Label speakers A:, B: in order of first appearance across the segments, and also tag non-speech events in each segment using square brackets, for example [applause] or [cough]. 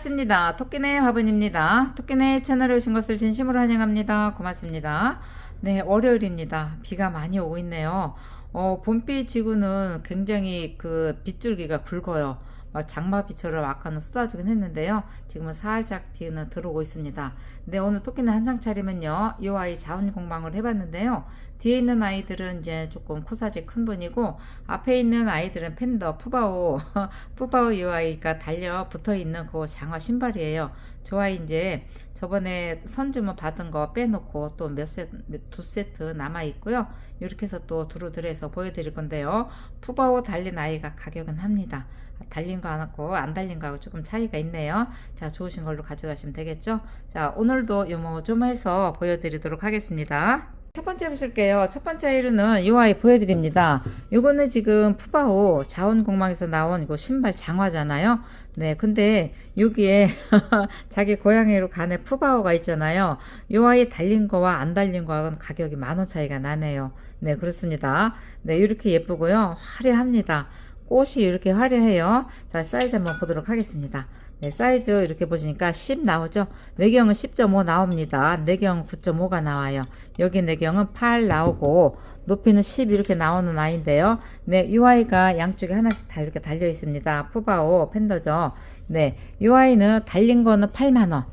A: 반갑습니다. 토끼네 화분입니다. 토끼네 채널에 오신 것을 진심으로 환영합니다. 고맙습니다. 네, 월요일입니다. 비가 많이 오고 있네요. 어, 봄비 지구는 굉장히 그 빗줄기가 굵어요. 막 장마비처럼 아까는 쏟아지긴 했는데요. 지금은 살짝 뒤는 들어오고 있습니다. 근데 오늘 토끼는 한상 차리면요. 이 아이 자원 공방을 해봤는데요. 뒤에 있는 아이들은 이제 조금 코사지 큰 분이고 앞에 있는 아이들은 팬더 푸바오 [laughs] 푸바오 이 아이가 달려 붙어 있는 그 장화 신발이에요. 저 아이 이제 저번에 선주문 받은 거 빼놓고 또 몇 세트 두 세트 남아 있고요. 이렇게 해서 또 두루두루해서 보여드릴 건데요. 푸바오 달린 아이가 가격은 합니다. 달린 거 하고 안 달린 거하고 조금 차이가 있네요. 자, 좋으신 걸로 가져가시면 되겠죠? 자, 오늘도 요모 좀 해서 보여드리도록 하겠습니다. 첫 번째 보실게요. 첫 번째 아이는 이 아이 보여드립니다. 요거는 지금 푸바오 자원공방에서 나온 이거 신발 장화잖아요. 네, 근데 여기에 [laughs] 자기 고향으로 가는 푸바오가 있잖아요. 요 아이 달린 거와 안 달린 거하고는 가격이 만 원 차이가 나네요. 네, 그렇습니다. 네, 이렇게 예쁘고요. 화려합니다. 꽃이 이렇게 화려해요. 자, 사이즈 한번 보도록 하겠습니다. 네, 사이즈 이렇게 보시니까 10 나오죠? 외경은 10.5 나옵니다. 내경 9.5가 나와요. 여기 내경은 8 나오고, 높이는 10 이렇게 나오는 아이인데요. 네, 이 아이가 양쪽에 하나씩 다 이렇게 달려 있습니다. 푸바오 팬더죠. 네, 이 아이는 달린 거는 8만원.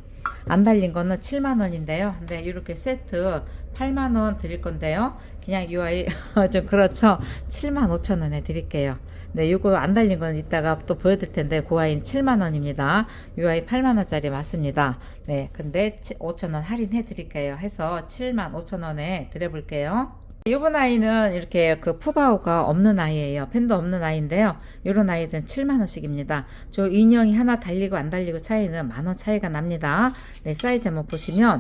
A: 안 달린 거는 7만원인데요. 근데 이렇게 세트 8만원 드릴 건데요. 그냥 이 아이, [laughs] 좀 그렇죠. 7만 5천원에 드릴게요. 네, 요거 안 달린 건 이따가 또 보여드릴 텐데, 그 아이는 7만 원입니다. 이 아이 8만 원짜리 맞습니다. 네, 근데 5천 원 할인해 드릴게요. 해서 7만 5천 원에 드려볼게요. 이번 아이는 이렇게 그 푸바오가 없는 아이예요. 팬도 없는 아이인데요. 이런 아이들은 7만 원씩입니다. 저 인형이 하나 달리고 안 달리고 차이는 만 원 차이가 납니다. 네, 사이즈 한번 보시면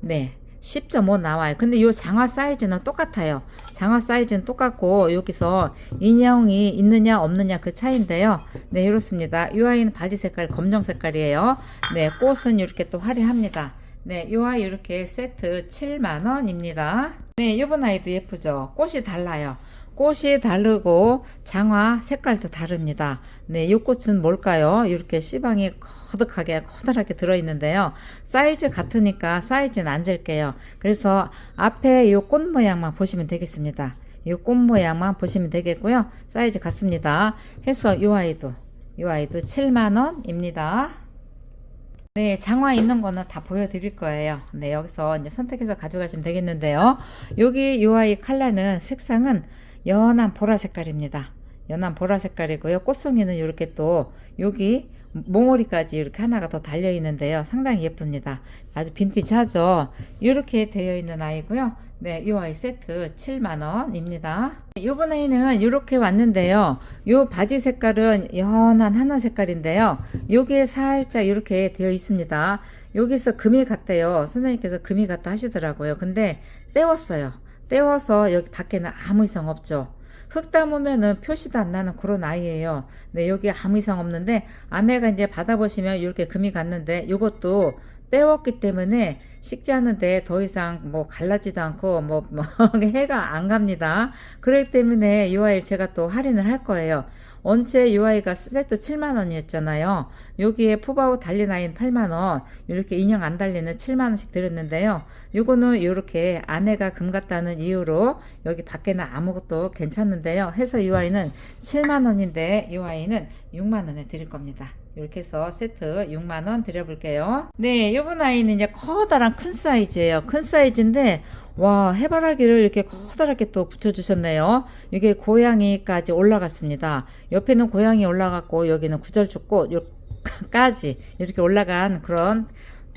A: 네. 10.5 나와요. 근데 이 장화 사이즈는 똑같아요. 장화 사이즈는 똑같고 여기서 인형이 있느냐 없느냐 그 차이인데요. 네, 이렇습니다. 이 아이는 바지 색깔 검정 색깔이에요. 네, 꽃은 이렇게 또 화려합니다. 네, 이 아이 이렇게 세트 7만 원입니다. 네, 이번 아이도 예쁘죠? 꽃이 달라요. 꽃이 다르고 장화 색깔도 다릅니다. 네, 이 꽃은 뭘까요? 이렇게 씨방이 거득하게 커다랗게 들어있는데요. 사이즈 같으니까 사이즈는 안 잴게요. 그래서 앞에 이 꽃 모양만 보시면 되겠습니다. 이 꽃 모양만 보시면 되겠고요. 사이즈 같습니다. 해서 이 아이도 이 아이도 7만원입니다. 네, 장화 있는 거는 다 보여드릴 거예요. 네, 여기서 이제 선택해서 가져가시면 되겠는데요. 여기 요 아이 컬러는 색상은 연한 보라 색깔입니다. 연한 보라 색깔이고요. 꽃송이는 이렇게 또 여기 몽오리까지 이렇게 하나가 더 달려 있는데요. 상당히 예쁩니다. 아주 빈티지하죠. 이렇게 되어 있는 아이고요. 네, 이 아이 세트 7만원입니다. 요번 아이는 이렇게 왔는데요. 요 바지 색깔은 연한 하늘 색깔인데요. 여기에 살짝 이렇게 되어 있습니다. 여기서 금이 같대요. 선생님께서 금이 같다 하시더라고요. 근데 떼웠어요. 떼워서 여기 밖에는 아무 이상 없죠. 흙 담으면은 표시도 안 나는 그런 아이예요. 네, 여기 아무 이상 없는데 안에가 이제 받아보시면 이렇게 금이 갔는데 이것도 떼웠기 때문에 식지 않은데 더 이상 뭐 갈라지도 않고 뭐, 뭐 [laughs] 해가 안 갑니다. 그렇기 때문에 이 아이를 제가 또 할인을 할 거예요. 원체 이 아이가 세트 7만 원이었잖아요. 여기에 푸바오 달린 아이는 8만 원, 이렇게 인형 안 달리는 7만 원씩 드렸는데요. 요거는 이렇게 안에가 금 같다는 이유로 여기 밖에는 아무것도 괜찮는데요. 해서 이 아이는 7만 원인데 이 아이는 6만 원에 드릴 겁니다. 이렇게 해서 세트 6만원 드려볼게요. 네, 요번 아이는 이제 커다란 큰 사이즈예요. 큰 사이즈인데, 와, 해바라기를 이렇게 커다랗게 또 붙여주셨네요. 이게 고양이까지 올라갔습니다. 옆에는 고양이 올라갔고, 여기는 구절죽꽃, 요까지 이렇게 올라간 그런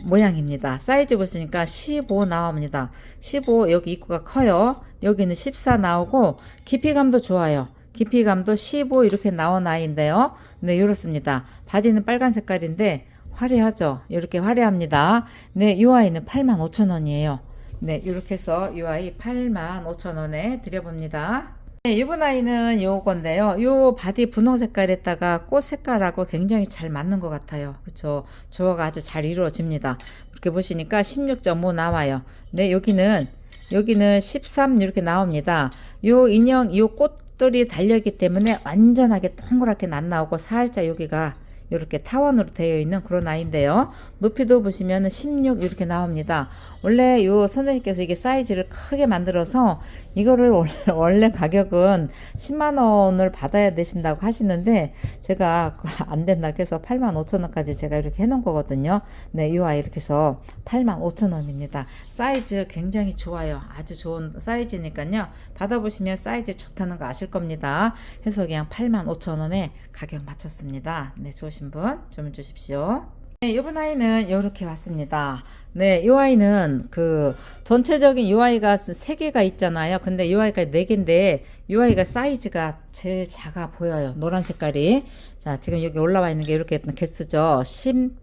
A: 모양입니다. 사이즈 보시니까 15 나옵니다. 15, 여기 입구가 커요. 여기는 14 나오고, 깊이감도 좋아요. 깊이감도 15 이렇게 나온 아이인데요. 네, 이렇습니다. 바디는 빨간 색깔인데 화려하죠? 이렇게 화려합니다. 네, 이 아이는 85,000원이에요. 네, 이렇게 해서 이 아이 85,000원에 드려봅니다. 네, 이번 아이는 요건데요. 요 바디 분홍 색깔에다가 꽃 색깔하고 굉장히 잘 맞는 것 같아요. 그쵸? 조화가 아주 잘 이루어집니다. 이렇게 보시니까 16.5 나와요. 네, 여기는, 여기는 13 이렇게 나옵니다. 요 인형, 요 꽃, 들이 달려있기 때문에 완전하게 동그랗게 안 나오고 살짝 여기가 이렇게 타원으로 되어 있는 그런 아이인데요. 높이도 보시면 16 이렇게 나옵니다. 원래 요 선생님께서 이게 사이즈를 크게 만들어서 이거를 원래, [laughs] 원래 가격은 10만 원을 받아야 되신다고 하시는데 제가 그안 된다 해서 8만 5천 원까지 제가 이렇게 해놓은 거거든요. 네, 이 아이 이렇게 해서 8만 5천 원입니다. 사이즈 굉장히 좋아요. 아주 좋은 사이즈니까요. 받아보시면 사이즈 좋다는 거 아실 겁니다. 해서 그냥 8만 5천 원에 가격 맞췄습니다. 네, 좋으신 분 주문 주십시오. 네, 이번 아이는 이렇게 왔습니다. 네, 이 아이는 그 전체적인 이 아이가 세 개가 있잖아요. 근데 이 아이가 네 개인데 이 아이가 사이즈가 제일 작아 보여요. 노란 색깔이. 자, 지금 여기 올라와 있는 게 이렇게 개수죠. 10,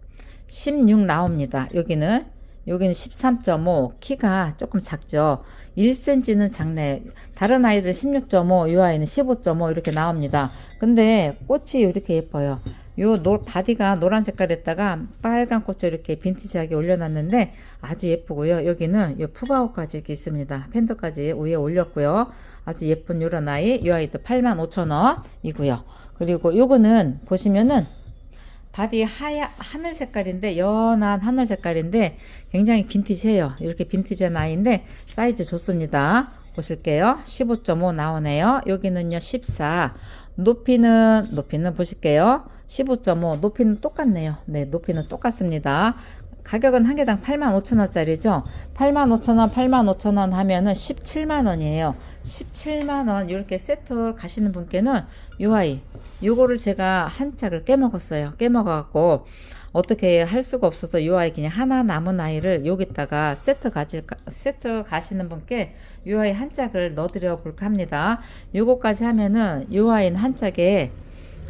A: 16 나옵니다. 여기는 여기는 13.5 키가 조금 작죠. 1cm는 작네. 다른 아이들 16.5, 이 아이는 15.5 이렇게 나옵니다. 근데 꽃이 이렇게 예뻐요. 요 노, 바디가 노란 색깔에다가 빨간 꽃을 이렇게 빈티지하게 올려놨는데 아주 예쁘고요. 여기는 요 푸바오까지 이렇게 있습니다. 팬더까지 위에 올렸고요. 아주 예쁜 요런 아이. 이 아이도 85,000원이고요. 그리고 요거는 보시면은 바디 하얀 하늘 색깔인데 연한 하늘 색깔인데 굉장히 빈티지해요. 이렇게 빈티지한 아이인데 사이즈 좋습니다. 보실게요. 15.5 나오네요. 여기는요 14. 높이는 높이는 보실게요. 15.5 높이는 똑같네요. 네, 높이는 똑같습니다. 가격은 한 개당 85,000원짜리죠. 85,000원, 85,000원 하면은 17만원이에요. 17만원 이렇게 세트 가시는 분께는 요 아이 요거를 제가 한 짝을 깨먹었어요. 깨먹어갖고 어떻게 할 수가 없어서 요 아이 그냥 하나 남은 아이를 여기다가 세트 가질 세트 가시는 분께 요 아이 한 짝을 넣어드려 볼까 합니다. 요거까지 하면은 요 아이는 한 짝에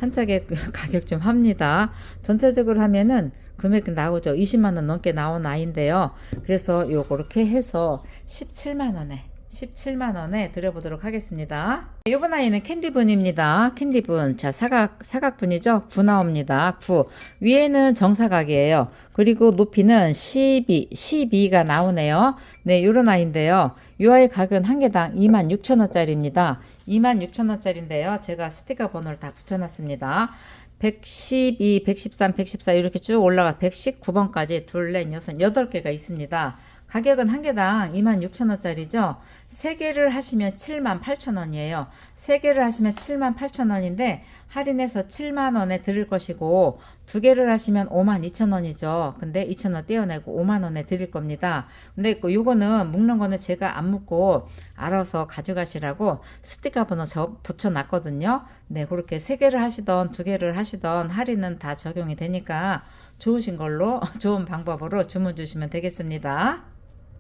A: 한 짝에 [laughs] 가격 좀 합니다. 전체적으로 하면은 금액 나오죠. 20만 원 넘게 나온 아이인데요. 그래서 요거 이렇게 해서 17만 원에 17만 원에 드려보도록 하겠습니다. 이번 아이는 캔디분입니다. 캔디분. 자, 사각, 사각분이죠? 9 나옵니다. 9. 위에는 정사각이에요. 그리고 높이는 12, 12가 나오네요. 네, 요런 아이인데요. 이 아이 가격은 한 개당 26,000원짜리입니다. 26,000원짜리인데요. 제가 스티커 번호를 다 붙여놨습니다. 112, 113, 114 이렇게 쭉 올라가 119번까지 둘, 넷, 여섯, 여덟 개가 있습니다. 가격은 한 개당 26,000원짜리죠. 세 개를 하시면 78,000원이에요. 세 개를 하시면 78,000원인데 할인해서 7만 원에 드릴 것이고 두 개를 하시면 52,000원이죠. 근데 2,000원 떼어내고 5만 원에 드릴 겁니다. 근데 그 요거는 묶는 거는 제가 안 묶고 알아서 가져가시라고 스티커 번호 저 붙여 놨거든요. 네, 그렇게 세 개를 하시던 두 개를 하시던 할인은 다 적용이 되니까 좋으신 걸로 [laughs] 좋은 방법으로 주문 주시면 되겠습니다.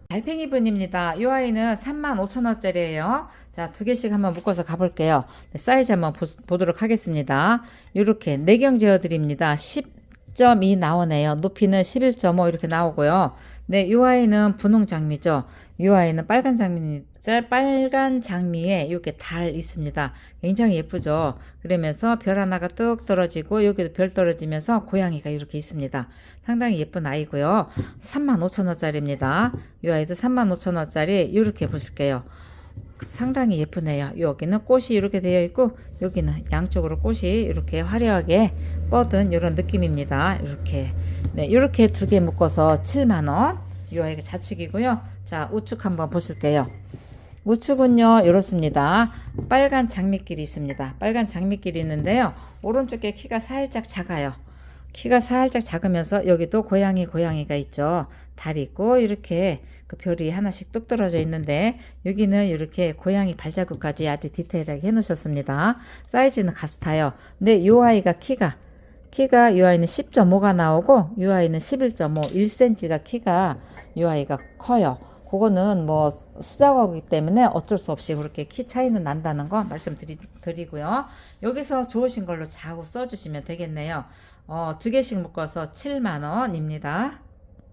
A: 달팽이 분입니다. 이 아이는 35,000원짜리예요. 자, 두 개씩 한번 묶어서 가볼게요. 네, 사이즈 한번 보, 도록 하겠습니다. 이렇게 내경 재어 드립니다. 10.2 나오네요. 높이는 11.5 이렇게 나오고요. 네, 이 아이는 분홍 장미죠. 이 아이는 빨간 장미, 짤 빨간 장미에 이렇게 달 있습니다. 굉장히 예쁘죠. 그러면서 별 하나가 뚝 떨어지고 여기도 별 떨어지면서 고양이가 이렇게 있습니다. 상당히 예쁜 아이고요. 35,000원짜리입니다. 이 아이도 35,000원짜리 이렇게 보실게요. 상당히 예쁘네요. 여기는 꽃이 이렇게 되어 있고 여기는 양쪽으로 꽃이 이렇게 화려하게 뻗은 이런 느낌입니다. 이렇게 네 이렇게 두 개 묶어서 7만 원. 이 아이가 좌측이고요. 자 우측 한번 보실게요. 우측은요 이렇습니다. 빨간 장미길이 있습니다. 빨간 장미길이 있는데요. 오른쪽에 키가 살짝 작아요. 키가 살짝 작으면서 여기도 고양이 고양이가 있죠. 달 있고 이렇게 그 별이 하나씩 뚝 떨어져 있는데 여기는 이렇게 고양이 발자국까지 아주 디테일하게 해놓으셨습니다. 사이즈는 같아요. 근데 이 아이가 키가 키가 이 아이는 10.5가 나오고 이 아이는 11.5, 1cm가 키가 이 아이가 커요. 그거는 뭐 수작업이기 때문에 어쩔 수 없이 그렇게 키 차이는 난다는 거 말씀드리고요. 여기서 좋으신 걸로 자고 써주시면 되겠네요. 어, 두 개씩 묶어서 7만 원입니다.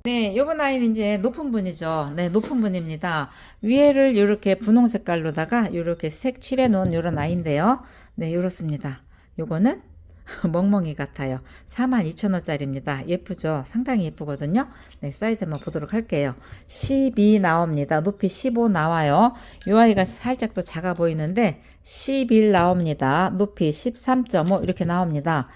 A: 네, 요번 아이는 이제 높은 분이죠. 네, 높은 분입니다. 위에를 이렇게 분홍 색깔로다가 이렇게 색 칠해 놓은 요런 아이인데요. 네, 요렇습니다. 요거는 [laughs] 멍멍이 같아요. 42,000원짜리입니다. 예쁘죠? 상당히 예쁘거든요. 네, 사이즈 한번 보도록 할게요. 12 나옵니다. 높이 15 나와요. 이 아이가 살짝 또 작아 보이는데 11 나옵니다. 높이 13.5 이렇게 나옵니다.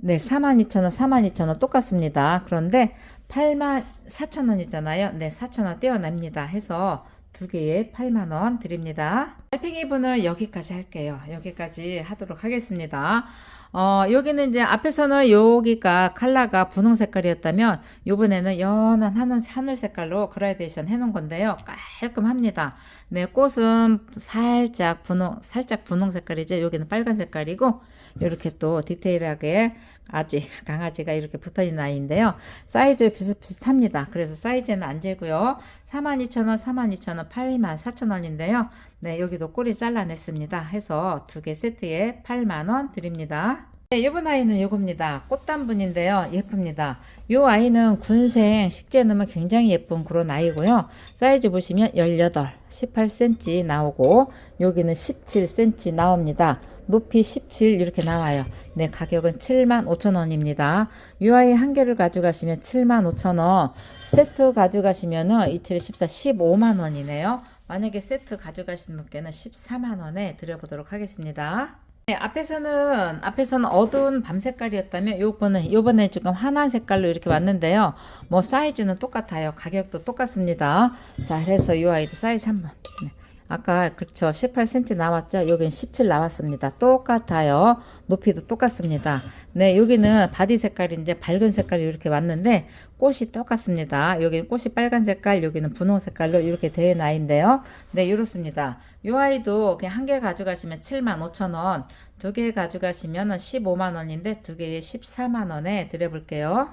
A: 네, 42,000원, 42,000원 똑같습니다. 그런데 84,000원이잖아요. 네, 4,000원 떼어냅니다. 해서 두 개에 8만원 드립니다. 달팽이 분은 여기까지 할게요. 여기까지 하도록 하겠습니다. 어, 여기는 이제 앞에서는 여기가 컬러가 분홍 색깔이었다면 요번에는 연한 하늘, 하늘 색깔로 그라데이션 해 놓은 건데요. 깔끔합니다. 네, 꽃은 살짝 분홍, 살짝 분홍 색깔이죠. 여기는 빨간 색깔이고 이렇게 또 디테일하게 아직 [laughs] 강아지가 이렇게 붙어 있는 아이인데요. 사이즈 비슷비슷합니다. 그래서 사이즈는 안 재고요. 42,000원, 42,000원, 84,000원인데요. 네, 여기도 꼬리 잘라냈습니다. 해서 두 개 세트에 8만원 드립니다. 네, 이번 아이는 요겁니다. 꽃단분인데요. 예쁩니다. 요 아이는 군생 식재 넣으면 굉장히 예쁜 그런 아이고요. 사이즈 보시면 18, 18cm 나오고 여기는 17cm 나옵니다. 높이 17 이렇게 나와요. 네, 가격은 75,000원입니다. 이 아이 한 개를 가져가시면 75,000원. 세트 가져가시면은 27, 14, 15만 원이네요. 만약에 세트 가져가시는 분께는 14만 원에 드려보도록 하겠습니다. 네, 앞에서는 앞에서는 어두운 밤 색깔이었다면 요번에 요번에 지금 환한 색깔로 이렇게 왔는데요. 뭐 사이즈는 똑같아요. 가격도 똑같습니다. 자, 그래서 이 아이도 사이즈 한번. 네. 아까 그렇죠. 18cm 나왔죠. 여긴 17 나왔습니다. 똑같아요. 높이도 똑같습니다. 네, 여기는 바디 이제 밝은 색깔이 이렇게 왔는데 꽃이 똑같습니다. 여기는 꽃이 빨간 색깔, 여기는 분홍 색깔로 이렇게 되어 나인데요. 네, 이렇습니다. 이 아이도 그냥 한 개 가져가시면 75,000원, 두 개 가져가시면 15만원인데 두 개에 14만원에 드려볼게요.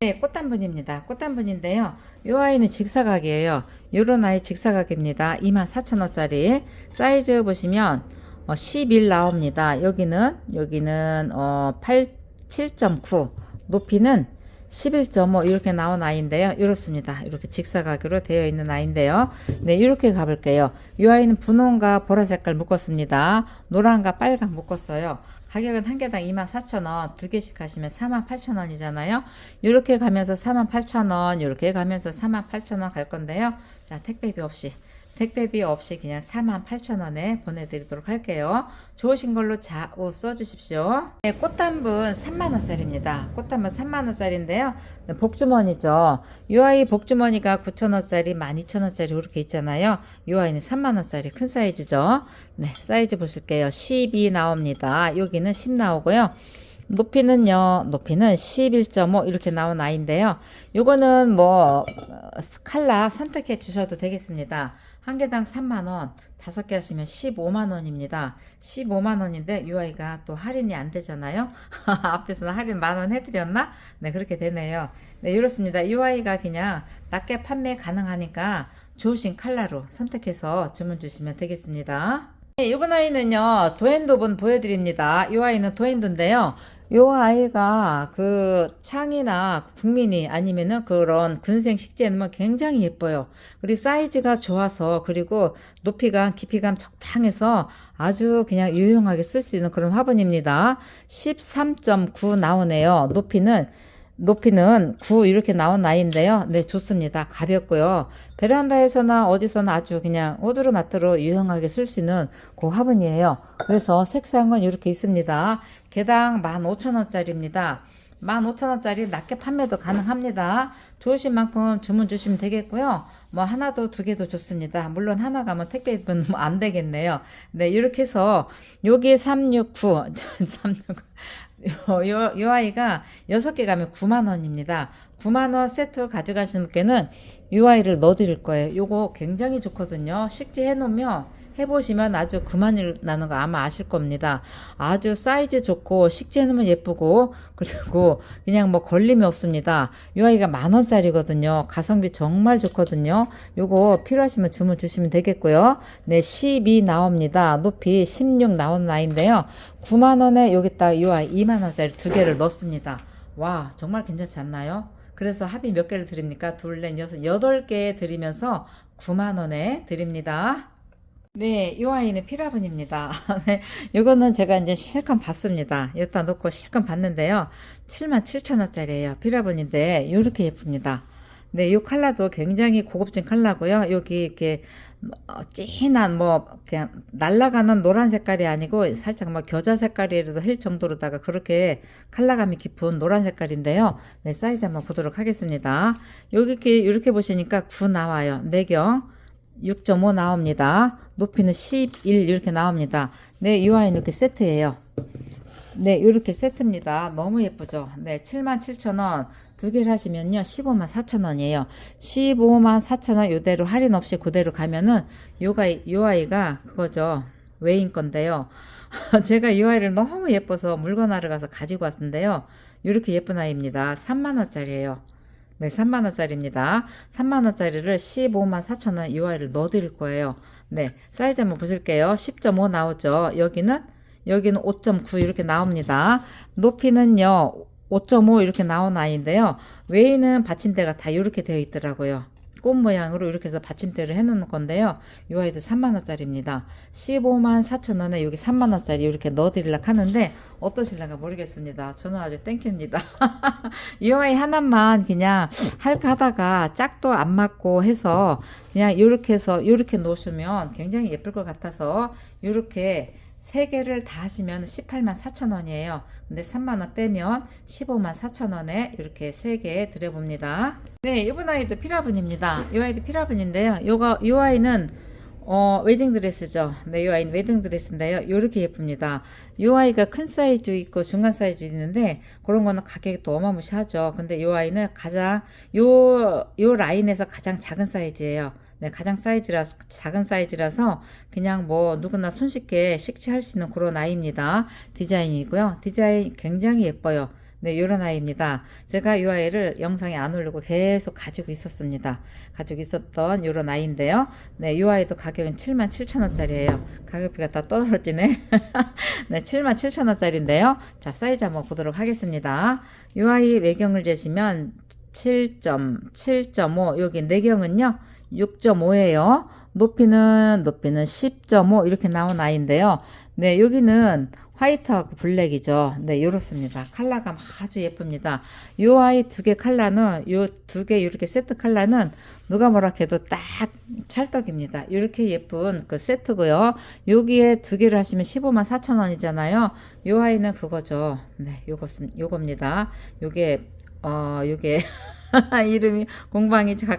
A: 네, 꽃단분입니다. 꽃단분인데요. 이 아이는 직사각이에요. 요런 아이 직사각입니다. 24,000원짜리. 사이즈 보시면 어, 11 나옵니다. 여기는 여기는 어, 8 7.9 높이는 11.5 이렇게 나온 아이인데요. 이렇습니다. 이렇게 직사각으로 되어 있는 아이인데요. 네, 이렇게 가볼게요. 이 아이는 분홍과 보라 색깔 묶었습니다. 노란과 빨강 묶었어요. 가격은 한 개당 24,000원, 두 개씩 하시면 48,000원이잖아요. 이렇게 가면서 48,000원, 이렇게 가면서 48,000원 갈 건데요. 자, 택배비 없이. 택배비 없이 그냥 48,000원에 보내드리도록 할게요. 좋으신 걸로 좌우 써주십시오. 네, 꽃단분 3만원짜리입니다. 꽃단분 3만원짜리인데요. 네, 복주머니죠. 이 아이 복주머니가 9,000원짜리, 12,000원짜리 이렇게 있잖아요. 이 아이는 3만원짜리 큰 사이즈죠. 네, 사이즈 보실게요. 12 나옵니다. 여기는 10 나오고요. 높이는요, 높이는 11.5 이렇게 나온 아이인데요. 요거는 뭐, 칼라 선택해 주셔도 되겠습니다. 한 개당 3만원, 다섯 개 하시면 15만원입니다. 15만원인데 이 아이가 또 할인이 안 되잖아요. [laughs] 앞에서는 할인 만원 해드렸나? 네, 그렇게 되네요. 네, 이렇습니다. 이 아이가 그냥 낮게 판매 가능하니까 좋으신 칼라로 선택해서 주문 주시면 되겠습니다. 네, 이번 아이는요, 도엔도분 보여드립니다. 이 아이는 도엔도인데요. 요 아이가 그 창이나 국민이 아니면은 그런 군생 식재에 넣으면 굉장히 예뻐요. 그리고 사이즈가 좋아서 그리고 높이감, 깊이감 적당해서 아주 그냥 유용하게 쓸 수 있는 그런 화분입니다. 13.9 나오네요. 높이는 높이는 9 이렇게 나온 아이인데요. 네, 좋습니다. 가볍고요. 베란다에서나 어디서나 아주 그냥 오두루마뚜루 유용하게 쓸 수 있는 그 화분이에요. 그래서 색상은 이렇게 있습니다. 개당 15,000원짜리입니다. 15,000원짜리 낮게 판매도 가능합니다. 좋으신 만큼 주문 주시면 되겠고요. 뭐 하나도 두 개도 좋습니다. 물론 하나 가면 택배는 뭐안 되겠네요. 네, 이렇게 해서 여기 369, 369. 요, 요 아이가 6개 가면 9만원입니다. 9만원 세트 가져가시는 분께는 이 아이를 넣어드릴 거예요. 요거 굉장히 좋거든요. 식지 해놓으면 해보시면 아주 그만일 나는 거 아마 아실 겁니다. 아주 사이즈 좋고 식재 넣으면 예쁘고 그리고 그냥 뭐 걸림이 없습니다. 이 아이가 만 원짜리거든요. 가성비 정말 좋거든요. 요거 필요하시면 주문 주시면 되겠고요. 네, 12 나옵니다. 높이 16 나오는 아이인데요. 9만 원에 여기다 이 아이 2만 원짜리 두 개를 넣습니다. 와, 정말 괜찮지 않나요? 그래서 합의 몇 개를 드립니까? 둘, 넷, 여섯, 여덟 개 드리면서 9만 원에 드립니다. 네, 이 아이는 피라분입니다. [laughs] 네, 이거는 제가 이제 실컷 봤습니다. 여기다 놓고 실컷 봤는데요. 7만 7천 원짜리예요. 피라분인데 이렇게 예쁩니다. 네, 이 컬러도 굉장히 고급진 컬러고요. 여기 이렇게 어, 진한 뭐 그냥 날아가는 노란 색깔이 아니고 살짝 뭐 겨자 색깔이라도 할 정도로다가 그렇게 컬러감이 깊은 노란 색깔인데요. 네, 사이즈 한번 보도록 하겠습니다. 여기 이렇게 이렇게 보시니까 9 나와요. 내경 6.5 나옵니다. 높이는 11 이렇게 나옵니다. 네, 이 와인 이렇게 세트예요. 네, 이렇게 세트입니다. 너무 예쁘죠? 네, 77,000원. 두 개를 하시면요, 15만 4천원이에요. 15만 4천원 요대로 할인 없이 그대로 가면은 요가, 요 아이가 그거죠. 외인 건데요. [laughs] 제가 이 아이를 너무 예뻐서 물건 하러 가서 가지고 왔는데요. 이렇게 예쁜 아이입니다. 3만원짜리예요. 네, 3만원짜리입니다. 3만원짜리를 15만 4천원 이 아이를 넣어드릴 거예요. 네, 사이즈 한번 보실게요. 10.5 나오죠. 여기는 여기는 5.9 이렇게 나옵니다. 높이는요, 5.5 이렇게 나온 아이인데요. 외에는 받침대가 다 이렇게 되어 있더라고요. 꽃 모양으로 이렇게 해서 받침대를 해놓는 건데요. 이 아이도 3만원짜리입니다. 15만 4천원에 여기 3만원짜리 이렇게 넣어드리려고 하는데 어떠실려가 모르겠습니다. 저는 아주 땡큐입니다. [laughs] 이 아이 하나만 그냥 할까 하다가 짝도 안 맞고 해서 그냥 이렇게 해서 이렇게 놓으시면 굉장히 예쁠 것 같아서 이렇게 세 개를 다 하시면 18만 4천 원이에요. 근데 3만 원 빼면 15만 4천 원에 이렇게 세개 드려봅니다. 네, 이번 아이도 피라분입니다. 이 아이도 피라분인데요. 요거 이 아이는 어, 웨딩 드레스죠. 네, 이 아이는 웨딩 드레스인데요. 이렇게 예쁩니다. 이 아이가 큰 사이즈 있고 중간 사이즈 있는데 그런 거는 가격이 또 어마무시하죠. 근데 이 아이는 가장 요 요 라인에서 가장 작은 사이즈예요. 네, 가장 사이즈라서 작은 사이즈라서 그냥 뭐 누구나 손쉽게 식치할 수 있는 그런 아이입니다. 디자인이고요. 디자인 굉장히 예뻐요. 네, 이런 아이입니다. 제가 이 아이를 영상에 안 올리고 계속 가지고 있었습니다. 가지고 있었던 이런 아이인데요. 네, 이 아이도 가격은 7만 7천 원짜리예요. 가격비가 다 떨어지네. [laughs] 네, 7만 7천 원짜리인데요. 자, 사이즈 한번 보도록 하겠습니다. 이 아이 외경을 재시면 7.7.5 여기 내경은요 6.5예요. 높이는 높이는 10.5 이렇게 나온 아이인데요. 네 여기는 화이트하고 블랙이죠. 네 이렇습니다. 컬러감 아주 예쁩니다. 요 아이 두개 컬러는 요 두 개 이렇게 세트 컬러는 누가 뭐라 해도 딱 찰떡입니다. 이렇게 예쁜 그 세트고요. 여기에 두 개를 하시면 15만 4천 원이잖아요. 요 아이는 그거죠. 네 요거 요겁니다. 요게 어, 요게 [laughs] [laughs] 이름이 공방이 가-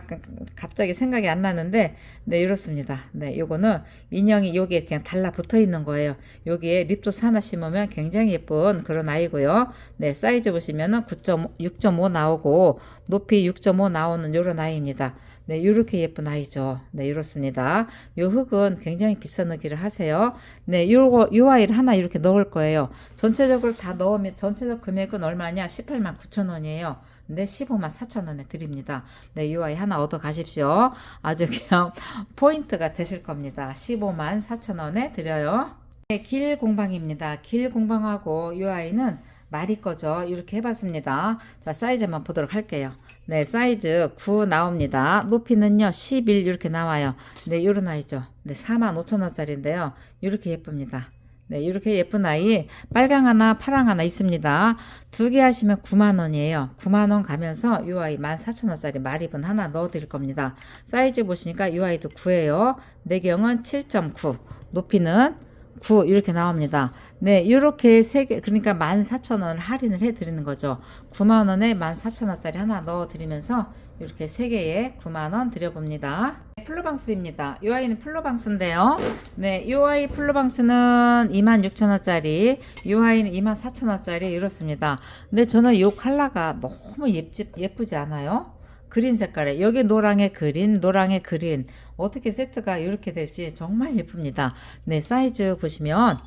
A: 갑자기 생각이 안 나는데 네 이렇습니다. 네 요거는 인형이 여기에 그냥 달라붙어 있는 거예요. 여기에 립도스 하나 심으면 굉장히 예쁜 그런 아이고요. 네 사이즈 보시면은 9.5, 6.5 나오고 높이 6.5 나오는 요런 아이입니다. 네 이렇게 예쁜 아이죠. 네 이렇습니다. 요 흙은 굉장히 비싼 흙이를 하세요. 네 요거 요 아이를 하나 이렇게 넣을 거예요. 전체적으로 다 넣으면 전체적 금액은 얼마냐? 18만 9천 원이에요. 근데 15만 4천 원에 드립니다. 네, 이 아이 하나 얻어 가십시오. 아주 그냥 [laughs] 포인트가 되실 겁니다. 15만 4천 원에 드려요. 네, 길 공방입니다. 길 공방하고 이 아이는 말이 거죠. 이렇게 해봤습니다. 자, 사이즈만 보도록 할게요. 네, 사이즈 9 나옵니다. 높이는요, 11 이렇게 나와요. 네, 이런 아이죠. 네, 4만 5천 원짜리인데요. 이렇게 예쁩니다. 네, 이렇게 예쁜 아이 빨강 하나, 파랑 하나 있습니다. 두 개 하시면 9만 원이에요. 9만 원 가면서 이 아이 14,000원짜리 마립은 하나 넣어 드릴 겁니다. 사이즈 보시니까 이 아이도 9예요. 내경은 7.9, 높이는 9 이렇게 나옵니다. 네, 이렇게 세 개, 그러니까 14,000원을 할인을 해 드리는 거죠. 9만 원에 14,000원짜리 하나 넣어 드리면서 이렇게 세 개에 9만 원 드려봅니다. 네, 플로방스입니다. 이 아이는 플로방스인데요. 네, 이 아이 플로방스는 26,000원짜리, 이 아이는 24,000원짜리 이렇습니다. 근데 저는 이 컬러가 너무 예쁘지, 예쁘지 않아요? 그린 색깔에 여기 노랑의 그린 노랑의 그린 어떻게 세트가 이렇게 될지 정말 예쁩니다. 네 사이즈 보시면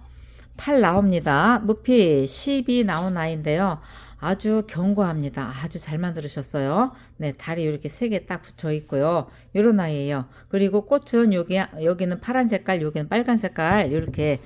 A: 8 나옵니다. 높이 10이 나온 아이인데요. 아주 견고합니다. 아주 잘 만들으셨어요. 네 다리 이렇게 세 개 딱 붙여 있고요. 이런 아이예요. 그리고 꽃은 여기 여기는 파란 색깔 여기는 빨간 색깔 이렇게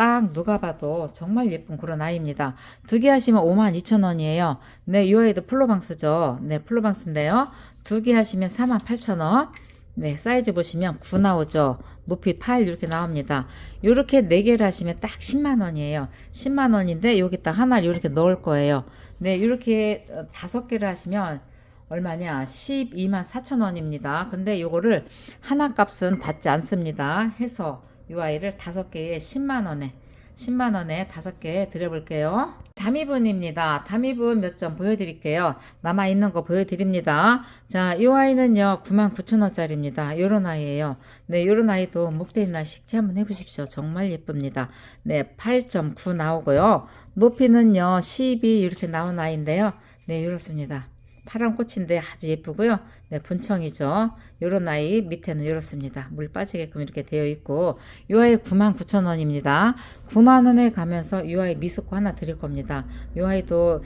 A: 딱 누가 봐도 정말 예쁜 그런 아이입니다. 두 개 하시면 52,000원이에요. 네, 이 아이도 플로방스죠. 네, 플로방스인데요. 두 개 하시면 48,000원. 네, 사이즈 보시면 9 나오죠. 높이 8 이렇게 나옵니다. 이렇게 네 개를 하시면 딱 10만 원이에요. 10만 원인데 여기다 하나를 이렇게 넣을 거예요. 네, 이렇게 어, 다섯 개를 하시면 얼마냐? 12만 4천 원입니다. 근데 요거를 하나 값은 받지 않습니다. 해서 이 아이를 다섯 개에 10만 원에 10만 원에 다섯 개 드려볼게요. 담이분입니다. 담이분 몇 점 보여드릴게요. 남아 있는 거 보여드립니다. 자, 이 아이는요, 9만 9천 원짜리입니다. 요런 아이예요. 네, 요런 아이도 목대 있나 식기 한번 해보십시오. 정말 예쁩니다. 네, 8.9 나오고요. 높이는요, 12 이렇게 나온 아이인데요. 네, 이렇습니다. 파란 꽃인데 아주 예쁘고요. 네, 분청이죠. 요런 아이 밑에는 이렇습니다. 물 빠지게끔 이렇게 되어 있고 이 아이 99,000원입니다. 9만 원에 가면서 이 아이 미숫고 하나 드릴 겁니다. 이 아이도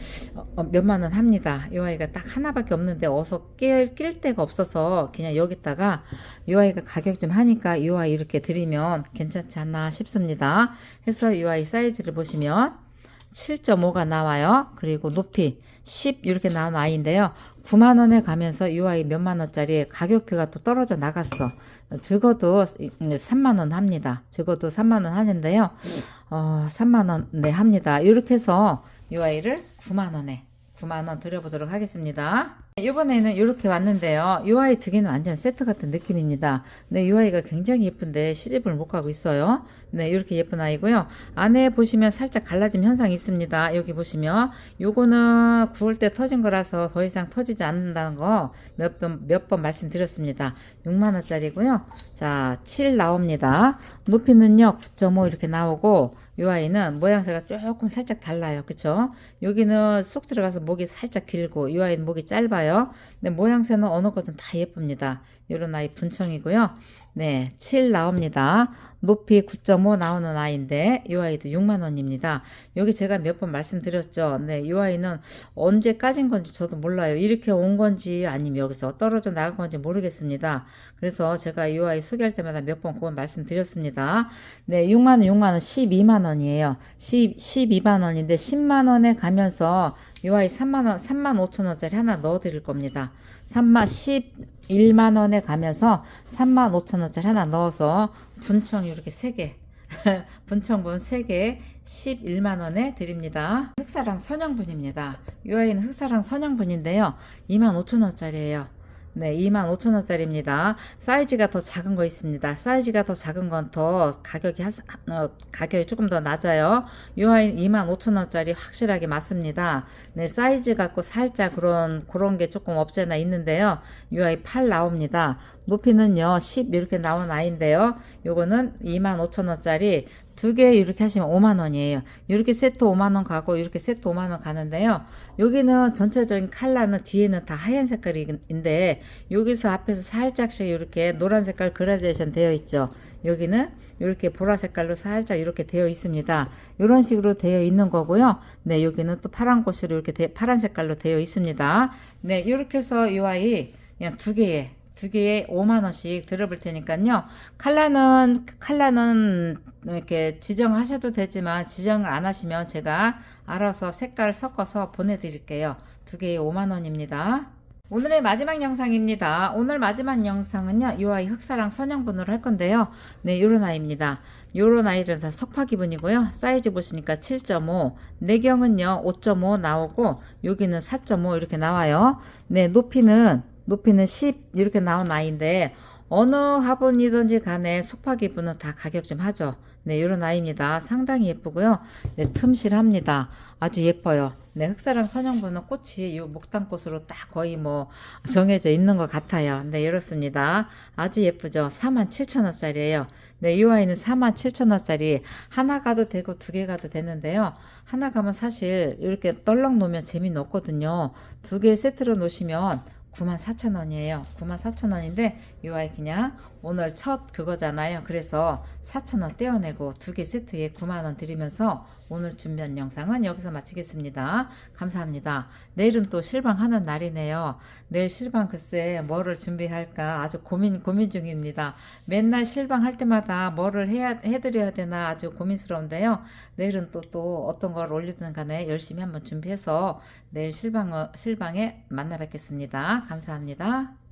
A: 어, 몇만 원 합니다. 이 아이가 딱 하나밖에 없는데 어서 낄, 낄 데가 없어서 그냥 여기다가 이 아이가 가격 좀 하니까 이 아이 이렇게 드리면 괜찮지 않나 싶습니다. 해서 이 아이 사이즈를 보시면 7.5가 나와요. 그리고 높이 10 이렇게 나온 아이인데요. 9만 원에 가면서 이 아이 몇만 원짜리 가격표가 또 떨어져 나갔어. 적어도 3만 원 합니다. 적어도 3만 원 하는데요. 어, 3만 원네 합니다. 이렇게 해서 이 아이를 9만 원에 9만 원 드려보도록 하겠습니다. 이번에는 이렇게 왔는데요. 이 아이 두 개는 완전 세트 같은 느낌입니다. 네, 이 아이가 굉장히 예쁜데 시집을 못 가고 있어요. 네, 이렇게 예쁜 아이고요. 안에 보시면 살짝 갈라짐 현상이 있습니다. 여기 보시면 요거는 구울 때 터진 거라서 더 이상 터지지 않는다는 거 몇 번 몇 번 말씀드렸습니다. 6만 원짜리고요. 자, 7 나옵니다. 높이는요 9.5 이렇게 나오고 이 아이는 모양새가 조금 살짝 달라요. 그쵸? 여기는 쏙 들어가서 목이 살짝 길고 이 아이는 목이 짧아요. 근데 모양새는 어느 거든 다 예쁩니다. 이런 아이 분청이고요. 네, 7 나옵니다. 높이 9.5 나오는 아이인데 이 아이도 6만 원입니다. 여기 제가 몇 번 말씀드렸죠. 네, 이 아이는 언제 까진 건지 저도 몰라요. 이렇게 온 건지 아니면 여기서 떨어져 나간 건지 모르겠습니다. 그래서 제가 이 아이 소개할 때마다 몇 번 그건 말씀드렸습니다. 네, 6만 원, 6만 원, 12만 원이에요. 10, 12만 원인데 10만 원에 가면서 이 아이 3만 원, 3만 5천 원짜리 하나 넣어 드릴 겁니다. 3만 11만 원에 가면서 3만 5천 원짜리 하나 넣어서 분청 이렇게 3개 [laughs] 분청분 3개 11만 원에 드립니다. 흑사랑 선영분입니다. 이 아이는 흑사랑 선영분인데요. 2만 5천 원짜리예요. 네, 25,000원짜리입니다. 사이즈가 더 작은 거 있습니다. 사이즈가 더 작은 건 더 가격이 하, 어, 가격이 조금 더 낮아요. 이 아이 25,000원짜리 확실하게 맞습니다. 네, 사이즈 갖고 살짝 그런 그런 게 조금 없잖아 있는데요. 이 아이 8 나옵니다. 높이는요 10 이렇게 나온 아이인데요. 요거는 25,000원짜리 두 개 이렇게 하시면 5만 원이에요. 이렇게 세트 5만 원 가고 이렇게 세트 5만 원 가는데요. 여기는 전체적인 컬러는 뒤에는 다 하얀 색깔인데 여기서 앞에서 살짝씩 이렇게 노란 색깔 그라데이션 되어 있죠. 여기는 이렇게 보라 색깔로 살짝 이렇게 되어 있습니다. 이런 식으로 되어 있는 거고요. 네, 여기는 또 파란 꽃으로 이렇게 되, 파란 색깔로 되어 있습니다. 네, 이렇게 해서 이 아이 그냥 두 개에 두 개에 5만 원씩 들어볼 테니까요. 칼라는 칼라는 이렇게 지정하셔도 되지만 지정을 안 하시면 제가 알아서 색깔 섞어서 보내드릴게요. 두 개에 5만 원입니다. 오늘의 마지막 영상입니다. 오늘 마지막 영상은요, 이 아이 흑사랑 선영분으로 할 건데요. 네, 요런 아이입니다. 요런 아이들은 다 석파 기분이고요. 사이즈 보시니까 7.5, 내경은요, 5.5 나오고, 여기는 4.5 이렇게 나와요. 네, 높이는, 높이는 10 이렇게 나온 아이인데, 어느 화분이든지 간에 속파 기분은 다 가격 좀 하죠. 네, 요런 아이입니다. 상당히 예쁘고요. 네, 틈실합니다. 아주 예뻐요. 네, 흑사랑 선영분은 꽃이 요 목단꽃으로 딱 거의 뭐 정해져 있는 것 같아요. 네, 이렇습니다. 아주 예쁘죠? 47,000원짜리예요. 네, 이 아이는 47,000원짜리 하나 가도 되고 두 개 가도 되는데요. 하나 가면 사실 이렇게 떨렁 놓으면 재미는 없거든요. 두 개 세트로 놓으시면 94,000원이에요. 94,000원인데 이 아이 그냥 오늘 첫 그거잖아요. 그래서 4,000원 떼어내고 두 개 세트에 9만원 드리면서 오늘 준비한 영상은 여기서 마치겠습니다. 감사합니다. 내일은 또 실방하는 날이네요. 내일 실방 글쎄 뭐를 준비할까 아주 고민 고민 중입니다. 맨날 실방할 때마다 뭐를 해야 해드려야 되나 아주 고민스러운데요. 내일은 또또 어떤 걸 올리든 간에 열심히 한번 준비해서 내일 실방 실방에 만나 뵙겠습니다. 감사합니다.